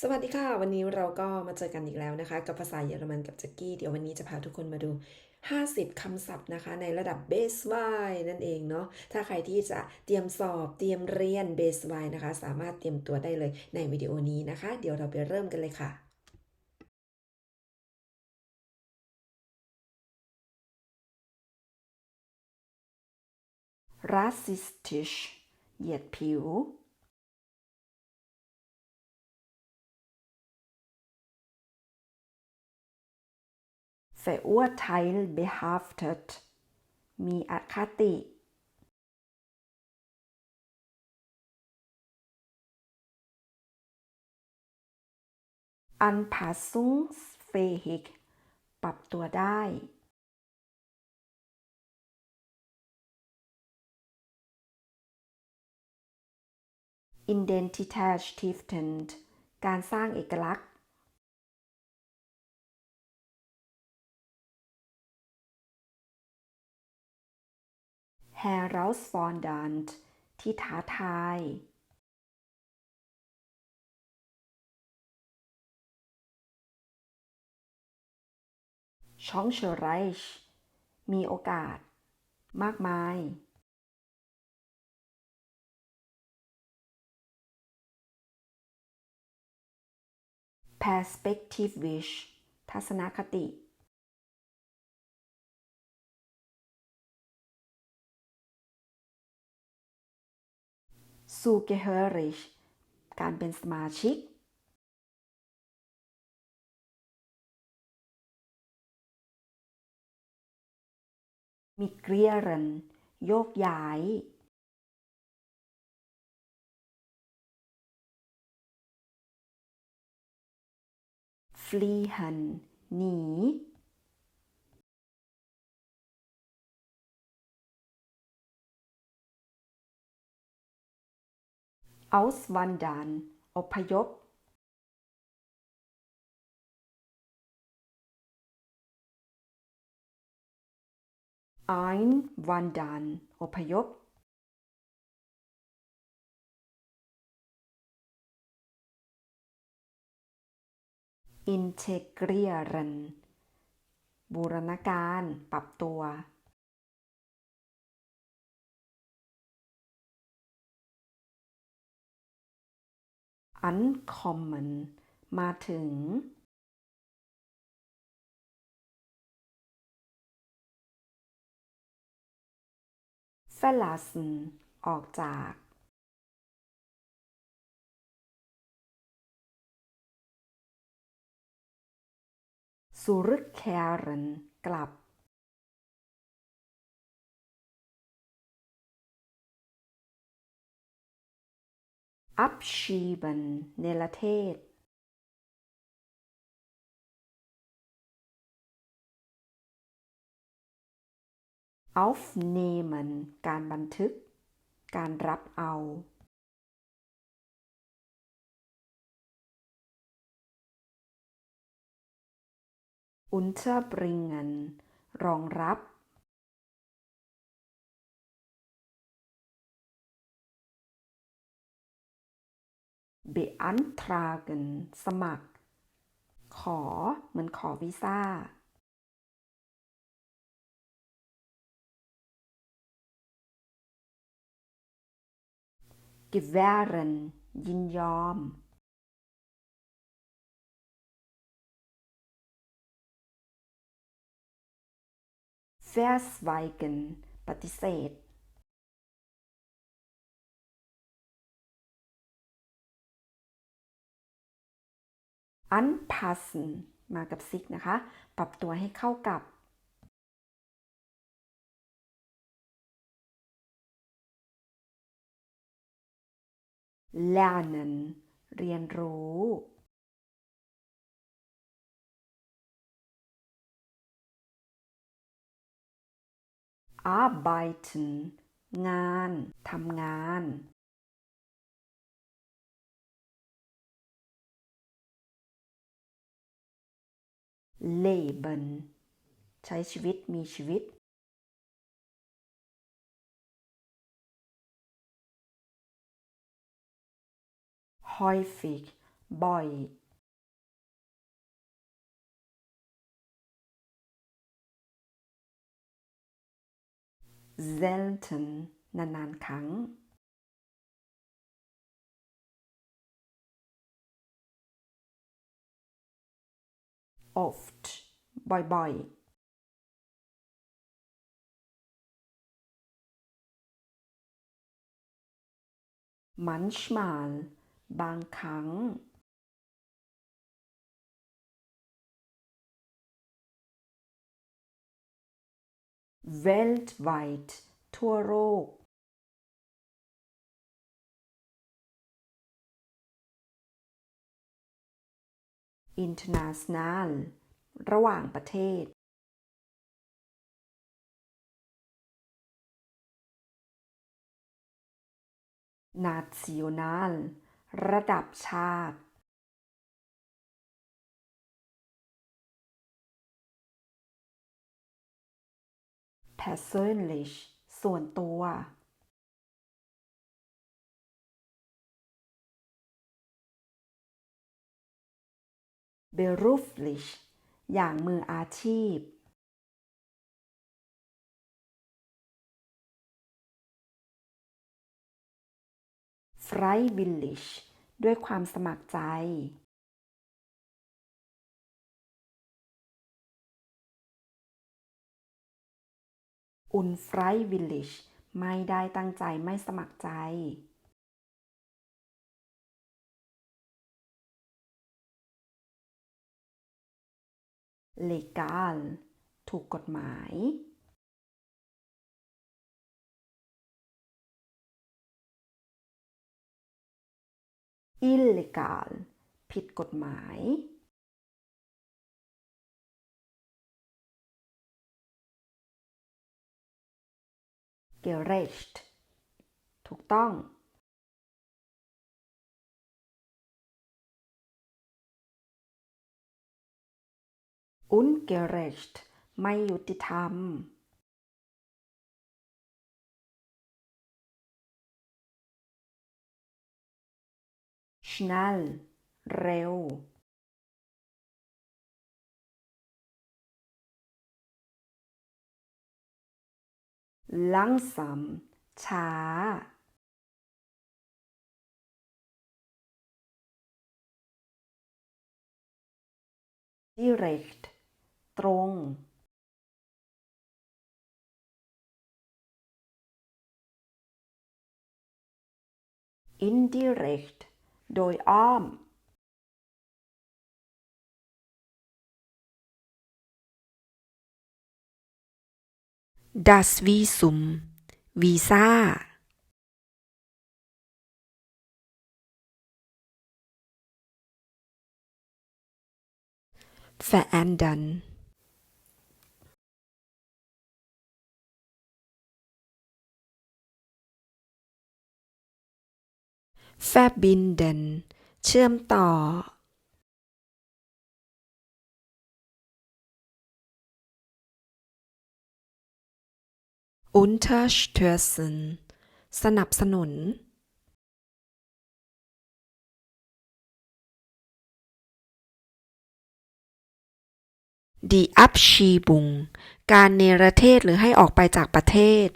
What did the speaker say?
สวัสดีค่ะ วันนี้เราก็มาเจอกันอีกแล้วนะคะ กับภาษาเยอรมันกับจ็กกี้ เดี๋ยววันนี้จะพาทุกคนมาดู 50 คำศัพท์นะคะ ในระดับเบสไวนั่นเองเนาะถ้าใครที่จะเตรียมสอบเตรียมเรียนเบสไวนะคะ สามารถเตรียมตัวได้เลยในวิดีโอนี้นะคะ เดี๋ยวเราไปเริ่มกันเลยค่ะ rassistisch เหยียดผิว verurteil behaftet มีอคติ anpassungsfähig ปรับตัวได้ identität stiftend การสร้างเอกลักษณ์ herausfordernd ที่ท้าทาย chancereich มีโอกาส มากมาย perspectivisch ทัศนคติ zugehörig การเป็นสมาชิก migrieren โยกย้าย fliehen หนี auswandern อพยพ einwandern อพยพ integrieren บูรณาการ ปรับตัว ankommen มาถึง verlassen ออกจาก zurückkehren กลับ abschieben เนรเทศ aufnehmen การบันทึก การรับเอา unterbringen รองรับ beantragen สมัคร ขอเหมือนขอวีซ่า gewähren ยินยอม verschweigen ปฏิเสธ anpassen มากับซิกนะคะ ปรับตัวให้เข้ากับ lernen เรียนรู้ arbeiten งาน ทำงาน leben ใช้ชีวิตมีชีวิต häufig บ่อย selten นานๆครั้ง oft บ่อยๆ manchmal บางครั้ง weltweit ทั่วโลก international ระหว่างประเทศ national ระดับชาติ persönlich ส่วนตัว beruflich อย่างมืออาชีพ freiwillig ด้วยความสมัครใจ unfreiwillig ไม่ได้ตั้งใจไม่สมัครใจ legal ถูกกฎหมาย illegal ผิดกฎหมาย gerecht ถูกต้อง ungerecht ไม่ยุติธรรม schnell เร็ว langsam ช้า direct ตรงอินดิเรกต์โดยอ้อมดัชวิสุม,วีซ่าแฟนดัน เชื่อมต่อ unterstützen สนับสนุน die Abschiebung การเนรเทศหรือให้ออกไปจากประเทศ